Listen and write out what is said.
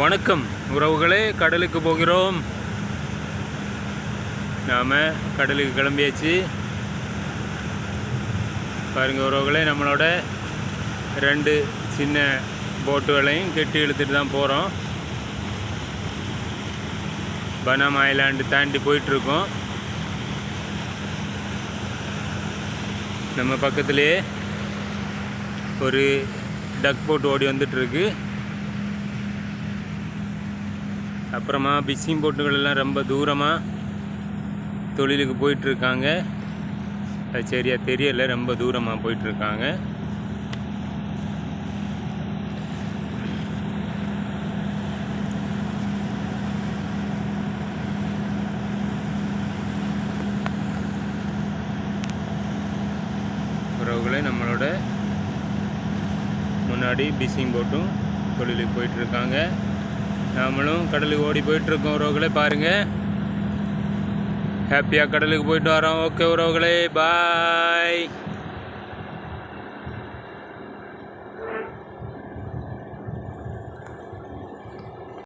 வணக்கம் உறவுகளே கடலுக்கு போகிறோம். நாம் கடலுக்கு கிளம்பியாச்சு. பாருங்கள் உறவுகளே நம்மளோட ரெண்டு சின்ன போட்டுகளையும் கெட்டி இழுத்துட்டு தான் போகிறோம் பனாம் ஐலாண்டு தாண்டி போயிட்டுருக்கோம். நம்ம பக்கத்துலேயே ஒரு டக் போட்டு ஓடி வந்துட்டுருக்கு. அப்புறமா பிஸிங் போட்டுகளெல்லாம் ரொம்ப தூரமாக தொழிலுக்கு போயிட்டுருக்காங்க. அது சரியாக தெரியலை ரொம்ப தூரமாக போயிட்டுருக்காங்க. உறவுகளை நம்மளோட முன்னாடி பிஸிங் போட்டும் தொழிலுக்கு போயிட்டுருக்காங்க. நாமளும் கடலுக்கு ஓடி போயிட்டுருக்கோம் உறவுகளே பாருங்கள் ஹாப்பியாக கடலுக்கு போயிட்டு வரோம். ஓகே உறவுகளே பாய்